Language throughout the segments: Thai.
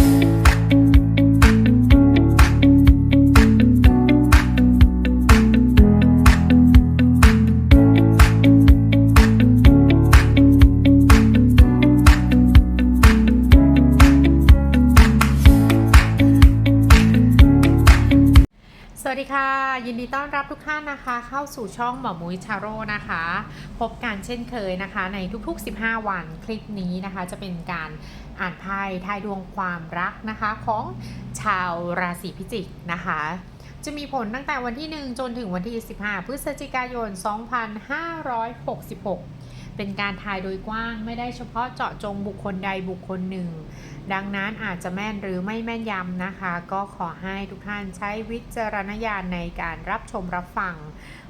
สวั นรับทุกท่านนะคะเข้าสู่ช่องหมอมุ้ยชาโร่นะคะ พบกันเช่นเคยนะคะ ในทุกๆ 15 วันคลิปนี้นะคะจะเป็นการอ่านไพ่ทายดวงความรักนะคะของชาวราศีพิจิกนะคะ จะมีผลตั้งแต่วันที่ 1 จนถึงวันที่ 15 พฤศจิกายน 2566 เป็นการทายโดยกว้างไม่ได้เฉพาะเจาะจงบุคคลใดบุคคลหนึ่ง ดังนั้นอาจจะแม่นหรือไม่แม่นยำนะคะ ก็ขอให้ทุกท่านใช้วิจารณญาณในการรับชมรับฟัง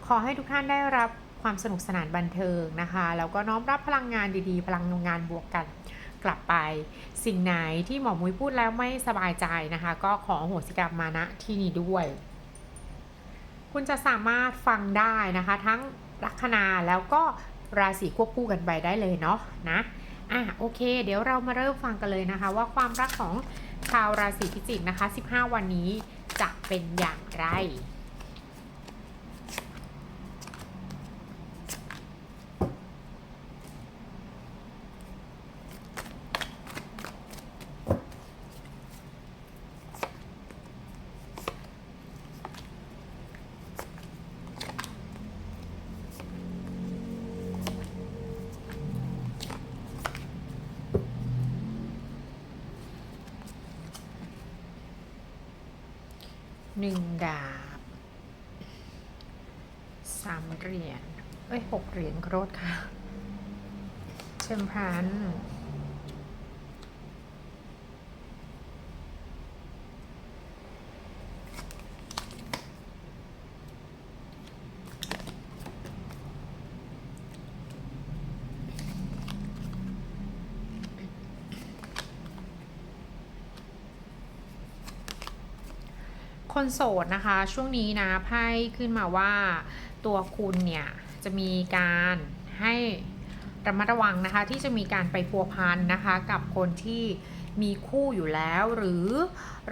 ขอให้ทุกท่านได้รับความสนุกสนานบันเทิงนะคะ แล้วก็น้อมรับพลังงานดีๆ พลังงานบวกกันกลับไป สิ่งไหนที่หมอมุ้ยพูดแล้วไม่สบายใจนะคะ ก็ขอโหสิกรรมมาณที่นี้ด้วย คุณจะสามารถฟังได้นะคะ ทั้งลัคนาแล้วก็ ราศีควบคู่กันไปได้เลยเนาะนะอะโอเค เดี๋ยวเรามาเริ่มฟังกันเลยนะคะ ว่าความรักของชาวราศีพิจิกนะคะ 15 วันนี้จะเป็นอย่างไร หนึ่งดาบสามเหรียญเอ้ยหกเหรียญโครดค่ะเชมพรัน คนโสดนะคะ ช่วงนี้นะไพ่ขึ้นมาว่าตัวคุณเนี่ยจะมีการให้ระมัดระวังนะคะที่จะมีการไปพัวพันนะคะ กับคนที่มีคู่อยู่แล้ว หรือ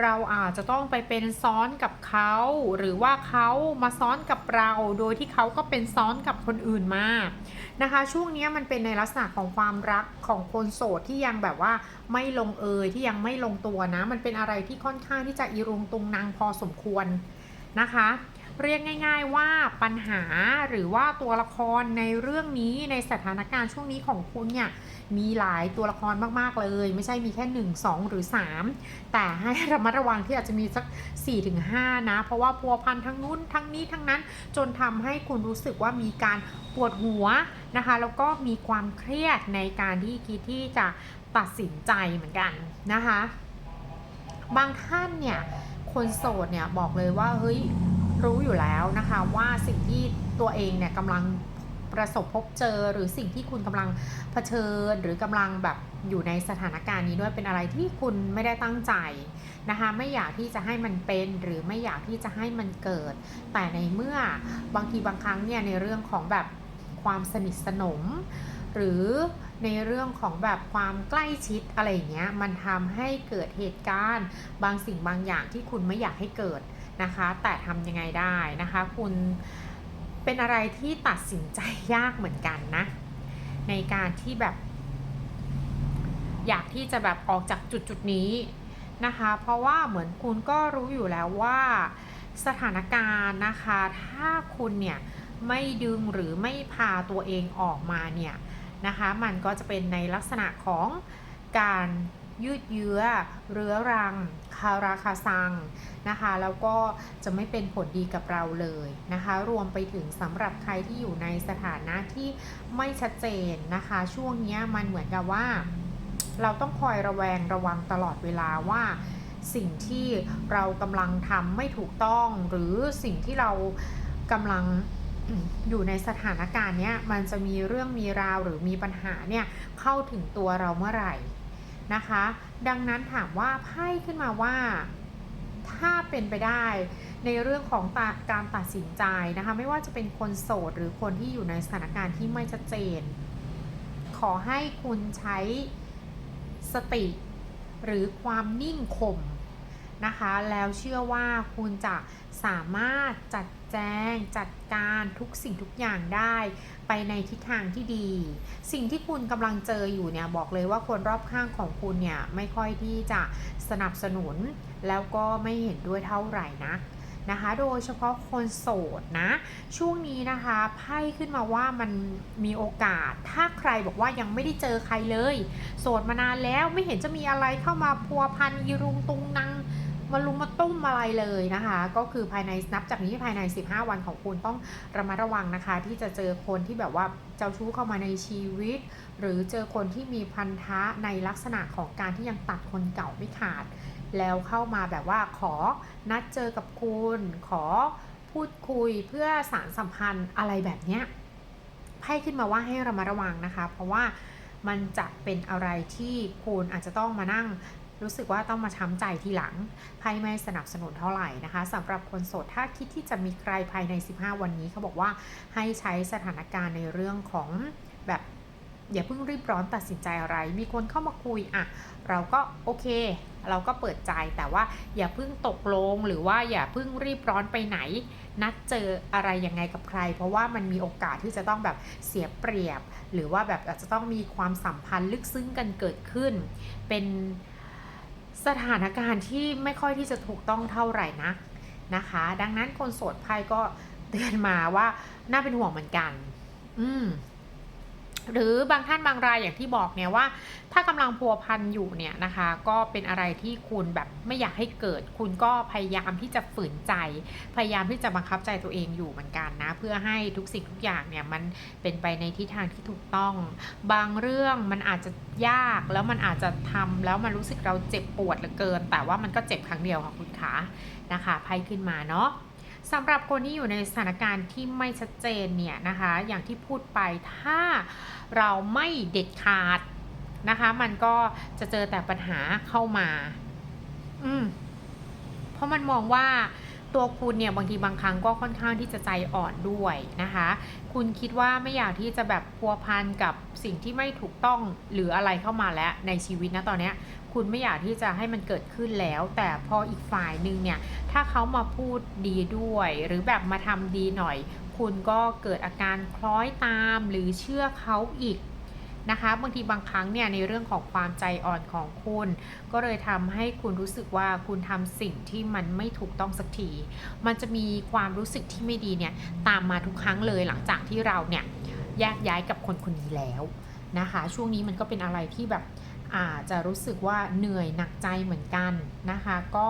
เราอาจจะต้องไปเป็นซ้อนกับเขาหรือว่าเขามาซ้อนกับเรา โดยที่เขาก็เป็นซ้อนกับคนอื่นมานะคะ ช่วงนี้มันเป็นในลักษณะของความรักของคนโสดที่ยังแบบว่าไม่ลงเอยที่ยังไม่ลงตัวนะ มันเป็นอะไรที่ค่อนข้างที่จะอีรุงตุงนางพอสมควรนะคะ เรียกง่าย ๆว่าปัญหาหรือว่าตัวละครในเรื่องนี้ในสถานการณ์ช่วงนี้ของคุณเนี่ยมีหลายตัวละครมากๆเลย ไม่ใช่มีแค่ 1 2 หรือ 3 แต่ให้ระมัดระวังที่อาจจะมีสัก 4-5 นะ เพราะว่าพัวพันทั้งนู้นทั้งนี้ทั้งนั้นจนทำให้คุณรู้สึกว่ามีการปวดหัวนะคะ แล้วก็มีความเครียดในการที่คิดที่จะตัดสินใจเหมือนกันนะคะ บางท่านเนี่ยคนโสดเนี่ยบอกเลยว่าเฮ้ย รู้อยู่แล้วนะคะว่าสิ่งที่ตัวเองเนี่ยกำลังประสบพบเจอหรือสิ่งที่คุณกำลังเผชิญ หรือกำลังแบบอยู่ในสถานการณ์นี้ด้วยเป็นอะไรที่คุณไม่ได้ตั้งใจนะคะไม่อยากที่จะให้มันเป็นหรือไม่อยากที่จะให้มันเกิด แต่ในเมื่อบางทีบางครั้งเนี่ยในเรื่องของแบบความสนิทสนม หรือในเรื่องของแบบความใกล้ชิดอะไรอย่างเงี้ยมันทำให้เกิดเหตุการณ์ บางสิ่งบางอย่างที่คุณไม่อยากให้เกิด นะคะ แต่ทำยังไงได้นะคะ คุณเป็นอะไรที่ตัดสินใจยากเหมือนกันนะ ในการที่แบบ อยากที่จะแบบออกจากจุดจุดนี้นะคะ เพราะว่าเหมือนคุณก็รู้อยู่แล้วว่าสถานการณ์นะคะ ถ้าคุณเนี่ยไม่ดึงหรือไม่พาตัวเองออกมาเนี่ยนะคะ มันก็จะเป็นในลักษณะของการ ยืดเยื้อ เรื้อรัง คาราคาซังนะคะ แล้วก็จะไม่เป็นผลดีกับเราเลยนะคะ รวมไปถึงสำหรับใครที่อยู่ในสถานะที่ไม่ชัดเจนนะคะ ช่วงนี้มันเหมือนกับว่า เราต้องคอยระแวงระวังตลอดเวลาว่าสิ่งที่เรากำลังทำไม่ถูกต้อง หรือสิ่งที่เรากำลังอยู่ในสถานการณ์เนี้ยมันจะมีเรื่องมีราวหรือมีปัญหาเนี่ยเข้าถึงตัวเราเมื่อไหร่ นะคะ ดังนั้นถามว่าไพ่ขึ้นมาว่า ถ้าเป็นไปได้ในเรื่องของาการตัดสินใจนะคะ ไม่ว่าจะเป็นคนโสดหรือคนที่อยู่ในสถานการณ์ที่ไม่ชัดเจน ขอให้คุณใช้สติหรือความนิ่งข่มนะคะ แล้วเชื่อว่าคุณจะสามารถจัด แจง จัดการทุกสิ่งทุกอย่างได้ไปในทิศทางที่ดี สิ่งที่คุณกำลังเจออยู่เนี่ยบอกเลยว่าคนรอบข้างของคุณเนี่ยไม่ค่อยที่จะสนับสนุน แล้วก็ไม่เห็นด้วยเท่าไหร่นะนะคะโดยเฉพาะคนโสดนะช่วงนี้นะคะไพ่ขึ้นมาว่ามันมีโอกาส ถ้าใครบอกว่ายังไม่ได้เจอใครเลย โสดมานานแล้วไม่เห็นจะมีอะไรเข้ามาพัวพันยีรุงตุงนัง มาลุมมาตุ้มอะไรเลยนะคะ ก็คือภายในนับจากนี้ภายใน 15 วันของคุณต้องระมัดระวังนะคะ ที่จะเจอคนที่แบบว่าเจ้าชู้เข้ามาในชีวิต หรือเจอคนที่มีพันธะในลักษณะของการที่ยังตัดคนเก่าไม่ขาด แล้วเข้ามาแบบว่าขอนัดเจอกับคุณ ขอพูดคุยเพื่อสารสัมพันธ์อะไรแบบเนี้ยไพ่ขึ้นมาว่าให้ระมัดระวังนะคะ เพราะว่ามันจะเป็นอะไรที่คุณอาจจะต้องมานั่ง รู้สึกว่าต้องมาช้ำใจทีหลังไพ่ไม่สนับสนุนเท่าไหร่นะคะสำหรับคนโสดถ้าคิดที่จะมีใครภายใน 15 วันนี้เขาบอกว่าให้ใช้สถานการณ์ในเรื่องของแบบอย่าเพิ่งรีบร้อนตัดสินใจอะไร มีคนเข้ามาคุยอะ เราก็โอเค เราก็เปิดใจแต่ว่าอย่าเพิ่งตกลงหรือว่าอย่าเพิ่งรีบร้อนไปไหน นัดเจออะไรยังไงกับใคร เพราะว่ามันมีโอกาสที่จะต้องแบบเสียเปรียบ หรือว่าแบบอาจจะต้องมีความสัมพันธ์ลึกซึ้งกันเกิดขึ้น เป็น สถานการณ์ที่ไม่ค่อยที่จะถูกต้องเท่าไหร่นะนะคะ ดังนั้นคนโสดไพ่ก็เตือนมาว่าน่าเป็นห่วงเหมือนกัน อืม หรือบางท่านบางรายอย่างที่บอกเนี่ยว่า ถ้ากำลังพัวพันอยู่เนี่ยนะคะ ก็เป็นอะไรที่คุณแบบไม่อยากให้เกิด คุณก็พยายามที่จะฝืนใจ พยายามที่จะบังคับใจตัวเองอยู่เหมือนกันนะ เพื่อให้ทุกสิ่งทุกอย่างเนี่ยมันเป็นไปในทิศทางที่ถูกต้อง บางเรื่องมันอาจจะยากแล้วมันอาจจะทำแล้วมันรู้สึกเราเจ็บปวดเหลือเกิน แต่ว่ามันก็เจ็บครั้งเดียวค่ะคุณขานะคะไพ่ขึ้นมาเนาะ สำหรับคนที่อยู่ในสถานการณ์ที่ไม่ชัดเจนเนี่ยนะคะ อย่างที่พูดไปถ้าเราไม่เด็ดขาดนะคะ มันก็จะเจอแต่ปัญหาเข้ามา อืมเพราะมันมองว่าตัวคุณเนี่ยบางทีบางครั้งก็ค่อนข้างที่จะใจอ่อนด้วยนะคะ คุณคิดว่าไม่อยากที่จะแบบพัวพันกับสิ่งที่ไม่ถูกต้องหรืออะไรเข้ามาแล้วในชีวิตนะตอนเนี้ย คุณไม่อยากที่จะให้มันเกิดขึ้นแล้ว แต่พออีกฝ่ายหนึ่งเนี่ยถ้าเขามาพูดดีด้วย หรือแบบมาทำดีหน่อย คุณก็เกิดอาการคล้อยตามหรือเชื่อเขาอีกนะคะบางทีบางครั้งเนี่ยในเรื่องของความใจอ่อนของคุณ ก็เลยทำให้คุณรู้สึกว่าคุณทำสิ่งที่มันไม่ถูกต้องสักที มันจะมีความรู้สึกที่ไม่ดีเนี่ยตามมาทุกครั้งเลยหลังจากที่เราเนี่ยแยกย้ายกับคนคนนี้แล้วนะคะ ช่วงนี้มันก็เป็นอะไรที่แบบ อาจจะรู้สึกว่าเหนื่อยหนักใจเหมือนกันนะคะ ก็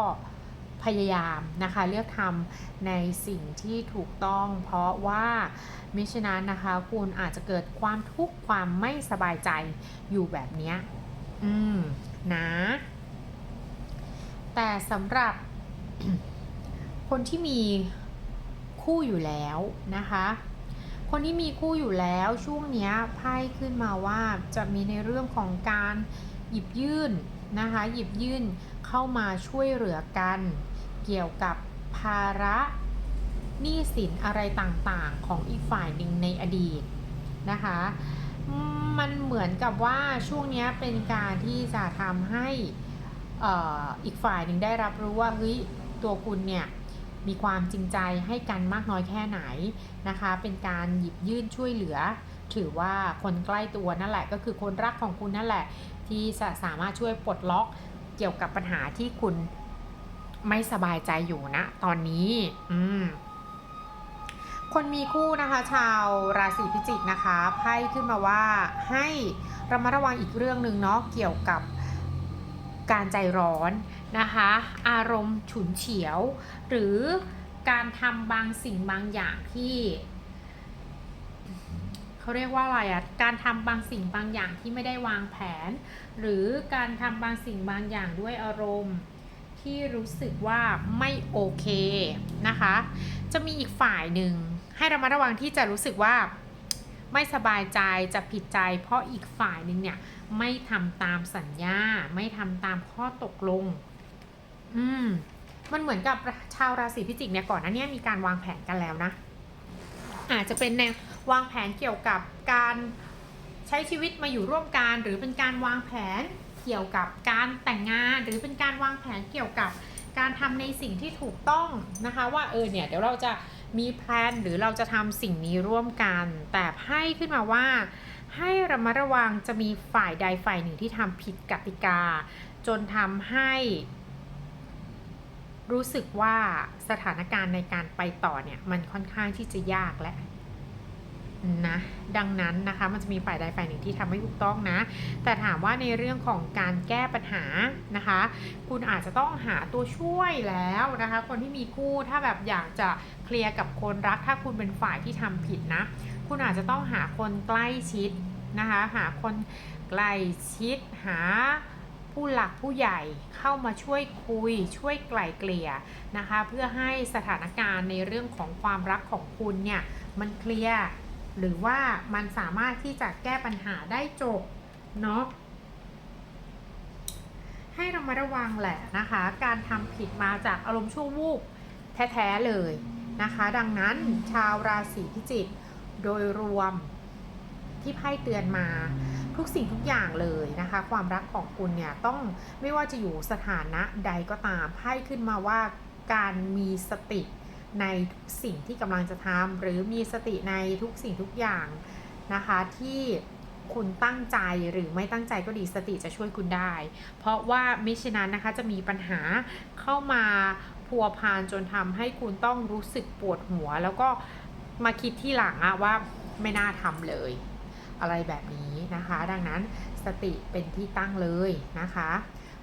พยายามนะคะเลือกทำในสิ่งที่ถูกต้อง เพราะว่ามิฉะนั้นนะคะคุณอาจจะเกิดความทุกข์ความไม่สบายใจอยู่แบบนี้อืมนะแต่สำหรับคนที่มีคู่อยู่แล้วนะคะ คนที่มีคู่อยู่แล้วช่วงนี้ไพ่ขึ้นมาว่าจะมีในเรื่องของการหยิบยื่นนะคะหยิบยื่นเข้ามาช่วยเหลือกัน เกี่ยวกับภาระหนี้สินอะไรต่างๆ ของอีกฝ่ายหนึ่งในอดีตนะคะมันเหมือนกับว่าช่วงนี้เป็นการที่จะทำให้เอ่ออีกฝ่ายหนึ่งได้รับรู้ว่าเฮ้ยตัวคุณเนี่ย มีความจริงใจให้กันมากน้อยแค่ไหนนะคะ เป็นการหยิบยื่นช่วยเหลือ ถือว่าคนใกล้ตัวนั่นแหละ ก็คือคนรักของคุณนั่นแหละ ที่จะสามารถช่วยปลดล็อกเกี่ยวกับปัญหาที่คุณไม่สบายใจอยู่นะ ตอนนี้ อืมคนมีคู่นะคะ ชาวราศีพิจิกนะคะไพ่ขึ้นมาว่าให้ระมัดระวังอีกเรื่องหนึ่งเนาะเกี่ยวกับการใจร้อน นะคะ อารมณ์ฉุนเฉียว หรือการทำบางสิ่งบางอย่างที่เขาเรียกว่าอะไรอะการทำบางสิ่งบางอย่างที่ไม่ได้วางแผน หรือการทำบางสิ่งบางอย่างด้วยอารมณ์ที่รู้สึกว่าไม่โอเคนะคะ จะมีอีกฝ่ายหนึ่งให้ระมัดระวังที่จะรู้สึกว่าไม่สบายใจจะผิดใจ เพราะอีกฝ่ายหนึ่งเนี่ยไม่ทำตามสัญญา ไม่ทำตามข้อตกลง อืม มันเหมือนกับชาวราศีพิจิกเนี่ยก่อนหน้านี้มีการวางแผนกันแล้วนะ อาจจะเป็นแนววางแผนเกี่ยวกับการใช้ชีวิตมาอยู่ร่วมกัน หรือเป็นการวางแผนเกี่ยวกับการแต่งงาน หรือเป็นการวางแผนเกี่ยวกับการทำในสิ่งที่ถูกต้องนะคะ ว่าเออเนี่ยเดี๋ยวเราจะมีแพลนหรือเราจะทำสิ่งนี้ร่วมกัน แต่ไพ่ขึ้นมาว่า ให้ระมัดระวังจะมีฝ่ายใดฝ่ายหนึ่งที่ทำผิดกติกา จนทำให้ รู้สึกว่าสถานการณ์ในการไปต่อเนี่ยมันค่อนข้างที่จะยากและนะดังนั้นนะคะมันจะมีฝ่ายใดฝ่ายหนึ่งที่ทำไม่ถูกต้องนะ แต่ถามว่าในเรื่องของการแก้ปัญหานะคะ คุณอาจจะต้องหาตัวช่วยแล้วนะคะ คนที่มีคู่ถ้าแบบอยากจะเคลียร์กับคนรัก ถ้าคุณเป็นฝ่ายที่ทำผิดนะ คุณอาจจะต้องหาคนใกล้ชิดนะคะ หาคนใกล้ชิดหา ผู้หลักผู้ใหญ่เข้ามาช่วยคุย ช่วยไกล่เกลี่ยนะคะ เพื่อให้สถานการณ์ในเรื่องของความรักของคุณเนี่ยมันเคลียร์หรือว่ามันสามารถที่จะแก้ปัญหาได้จบเนาะให้เรามาระวังแหละนะคะ การทำผิดมาจากอารมณ์ชั่ววูบแท้ ๆ เลยนะคะ ดังนั้นชาวราศีพิจิกโดยรวม ที่ไพ่เตือนมาทุกสิ่งทุกอย่างเลยนะคะ ความรักของคุณเนี่ยต้องไม่ว่าจะอยู่สถานะใดก็ตามไพ่ขึ้นมาว่าการมีสติในทุกสิ่งที่กำลังจะทำหรือมีสติในทุกสิ่งทุกอย่างนะคะที่คุณตั้งใจหรือไม่ตั้งใจก็ดีสติจะช่วยคุณได้ เพราะว่ามิฉะนั้นนะคะจะมีปัญหาเข้ามาพัวพานจนทำให้คุณต้องรู้สึกปวดหัว แล้วก็มาคิดที่หลังอะว่าไม่น่าทำเลย อะไรแบบนี้นะคะ ดังนั้นสติเป็นที่ตั้งเลยนะคะ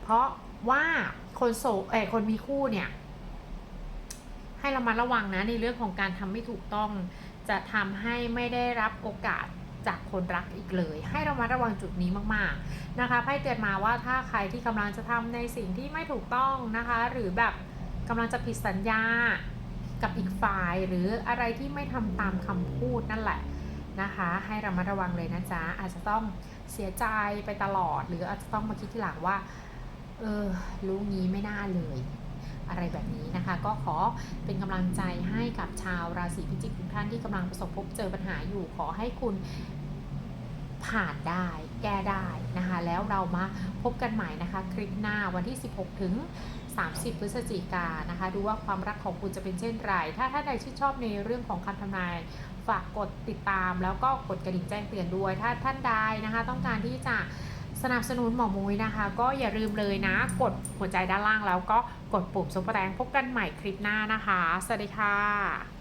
เพราะว่าคนโสเออคนมีคู่เนี่ย ให้เรามาระวังนะในเรื่องของการทำไม่ถูกต้อง จะทำให้ไม่ได้รับโอกาสจากคนรักอีกเลย ให้เรามาระวังจุดนี้มากๆนะคะไพ่เตือนมาว่าถ้าใครที่กำลังจะทำในสิ่งที่ไม่ถูกต้องนะคะ หรือแบบกำลังจะผิดสัญญากับอีกฝ่ายหรืออะไรที่ไม่ทำตามคำพูดนั่นแหละ นะคะ ให้เรามาระวังเลยนะจ๊ะ อาจจะต้องเสียใจไปตลอด หรืออาจจะต้องมาคิดทีหลังว่า เออ รู้งี้ไม่น่าเลย อะไรแบบนี้นะคะ ก็ขอเป็นกำลังใจให้กับชาวราศีพิจิกทุกท่านที่กำลังประสบพบเจอปัญหาอยู่ ขอให้คุณผ่านได้แก้ได้นะคะ แล้วเรามาพบกันใหม่นะคะ คลิปหน้าวันที่ 16 ถึง 30 พฤศจิกานะคะ ดูว่าความรักของคุณจะเป็นเช่นไร ถ้าท่านใดชื่นชอบในเรื่องของคำทำนาย ฝากกดติดตามแล้วก็กดกระดิ่งแจ้งเตือนด้วย ถ้าท่านใดนะคะ ต้องการที่จะสนับสนุนหมอมุ้ยนะคะ ก็อย่าลืมเลยนะ กดหัวใจด้านล่างแล้วก็กดปุ่มซุปเปอร์แดงพบกันใหม่คลิปหน้านะคะ สวัสดีค่ะ